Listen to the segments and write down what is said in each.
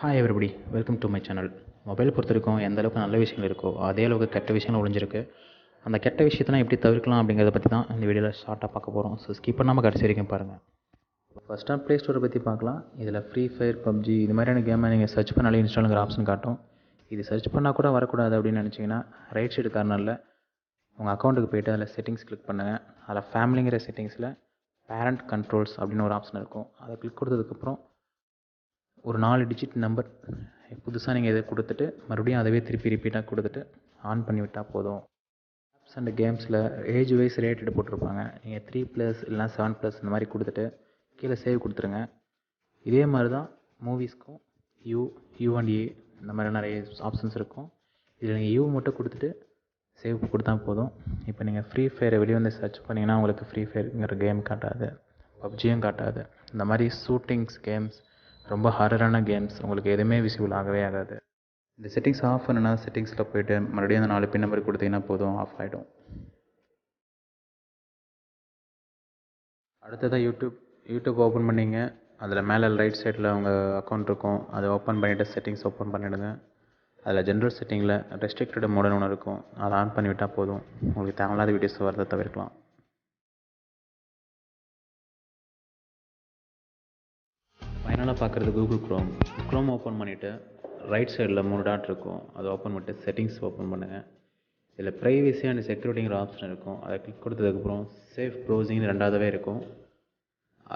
Hi everybody welcome to my channel mobile பொறுத்தவரைக்கும் எந்த அளவுக்கு நல்ல விஷயங்கள் இருக்கோ அதே அளவுக்கு கெட்ட விஷயங்கள் ஒழிஞ்சிருக்கு. அந்த கெட்ட விஷயத்தெல்லாம் எப்படி தவிர்க்கலாம் அப்படிங்கிறத பற்றி தான் இந்த வீடியோவில் ஷார்ட்டாக பார்க்க போகிறோம் ஸோ ஸ்கிப் பண்ணாமல் கடைசி வரைக்கும் பாருங்கள் ஃபஸ்ட்டாக ப்ளே ஸ்டோரை பற்றி பார்க்கலாம். இதில் ஃப்ரீ ஃபயர் பப்ஜி இது மாதிரியான கேமை நீங்கள் சர்ச் பண்ணாலே இன்ஸ்டாலுங்கிற ஆப்ஷன் காட்டும். இது சர்ச் பண்ணால் கூட வரக்கூடாது அப்படின்னு நினச்சிங்கன்னா ரைட் சைடு கார்னரில் உங்கள் அக்கௌண்ட்டுக்கு போய்ட்டு அதில் செட்டிங்ஸ் கிளிக் பண்ணுங்கள் அதில் ஃபேமிலிங்கிற செட்டிங்ஸில் பேரண்ட் கண்ட்ரோல்ஸ் அப்படின்னு ஒரு ஆப்ஷன் இருக்கும். அதை கிளிக் கொடுத்ததுக்கப்புறம் ஒரு நாலு டிஜிட் நம்பர் புதுசாக நீங்கள் இதை கொடுத்துட்டு மறுபடியும் அதவே திருப்பி ரிப்பீட்டாக கொடுத்துட்டு ஆன் பண்ணி விட்டால் போதும். ஆப்ஸ் அண்ட் கேம்ஸில் ஏஜ் வைஸ் ரேட்டட் போட்டிருப்பாங்க. நீங்கள் த்ரீ ப்ளஸ் இல்லைனா செவன் ப்ளஸ் இந்த மாதிரி கொடுத்துட்டு கீழே சேவ் கொடுத்துருங்க. இதே மாதிரி தான் மூவிஸ்க்கும் யூ யூ அண்ட் ஏ இந்த மாதிரி நிறைய ஆப்ஷன்ஸ் இருக்கும். இதில் நீங்கள் யூ மட்டும் கொடுத்துட்டு சேவ் கொடுத்தா போதும். இப்போ நீங்கள் ஃப்ரீ ஃபயரை வெளியே வந்து சர்ச் பண்ணிங்கன்னா உங்களுக்கு ஃப்ரீ ஃபயருங்கிற கேம் காட்டாது. பப்ஜியும் காட்டாது. இந்த மாதிரி ஷூட்டிங்ஸ் கேம்ஸ் ரொம்ப ஹாரரான கேம்ஸ். உங்களுக்கு எதுவுமே விசிபிள் ஆகவே ஆகாது. இந்த செட்டிங்ஸ் ஆஃப் பண்ணுனா செட்டிங்ஸில் போயிட்டு மறுபடியும் அந்த நாலு பின் நம்பர் கொடுத்தீங்கன்னா போதும் ஆஃப் ஆகிடும் அடுத்ததாக யூடியூப் யூடியூப் ஓப்பன் பண்ணிங்க. அதில் மேலே ரைட் சைடில் உங்கள் அக்கௌண்ட் இருக்கும். அதை ஓப்பன் பண்ணிவிட்டு செட்டிங்ஸ் ஓப்பன் பண்ணிவிடுங்க அதில் ஜென்ரல் செட்டிங்கில் ரெஸ்ட்ரிக்டட் மோடுன்னு ஒன்று இருக்கும். அதை ஆன் பண்ணிவிட்டால் போதும். உங்களுக்கு தேவையில்லாத வீடியோஸ் வரதை தவிர்க்கலாம். மேலே பார்க்குறது கூகுள் க்ரோம் க்ரோம் ஓப்பன் பண்ணிவிட்டு ரைட் சைடில் மூணு டாட் இருக்கும். அதை ஓப்பன் பண்ணிட்டு செட்டிங்ஸ் ஓப்பன் பண்ணுங்கள் இதில் ப்ரைவசி அண்ட் செக்யூரிட்டிங்கிற ஆப்ஷன் இருக்கும். அதை கிளிக் கொடுத்ததுக்கப்புறம் சேஃப் ப்ரௌசிங்னு ரெண்டாவதாகவே இருக்கும்.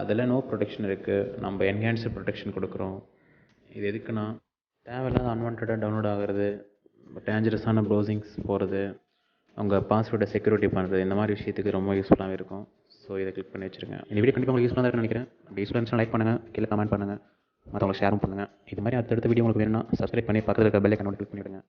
அதில் நோ ப்ரொடெக்ஷன் இருக்குது நம்ம என்ஹான்ஸ்டு ப்ரொடெக்ஷன் கொடுக்குறோம். இது எதுக்குன்னா தேவையில்லாத அன்வான்டாக டவுன்லோட் ஆகிறது டேஞ்சரஸான ப்ரௌசிங்ஸ் போகிறது உங்கள் பாஸ்வேர்டை செக்யூரிட்டி பண்ணுறது இந்த மாதிரி விஷயத்துக்கு ரொம்ப யூஸ்ஃபுல்லாகவே இருக்கும். ஸோ இதை கிளிக் பண்ணி வச்சுருங்க. இந்த வீடியோ கண்டிப்பாக உங்களுக்கு யூஸ்ஃபுல்லாக இருக்கும்னு நினைக்கிறேன். அப்படி யூஸ்ஃபுல்லாக இருந்துச்சுன்னா லைக் பண்ணுங்கள் கீழே கமெண்ட் பண்ணுங்கள் மற்றவங்களுக்கு ஷேரும் பண்ணுங்கள் இது மாதிரி அடுத்தடுத்த வீடியோ உங்களுக்கு வேணும்னா சப்ஸ்கிரைப் பண்ணி பக்கத்தில் இருக்க பெல்லை கண்ணோட கிளிக் பண்ணிவிடுங்க.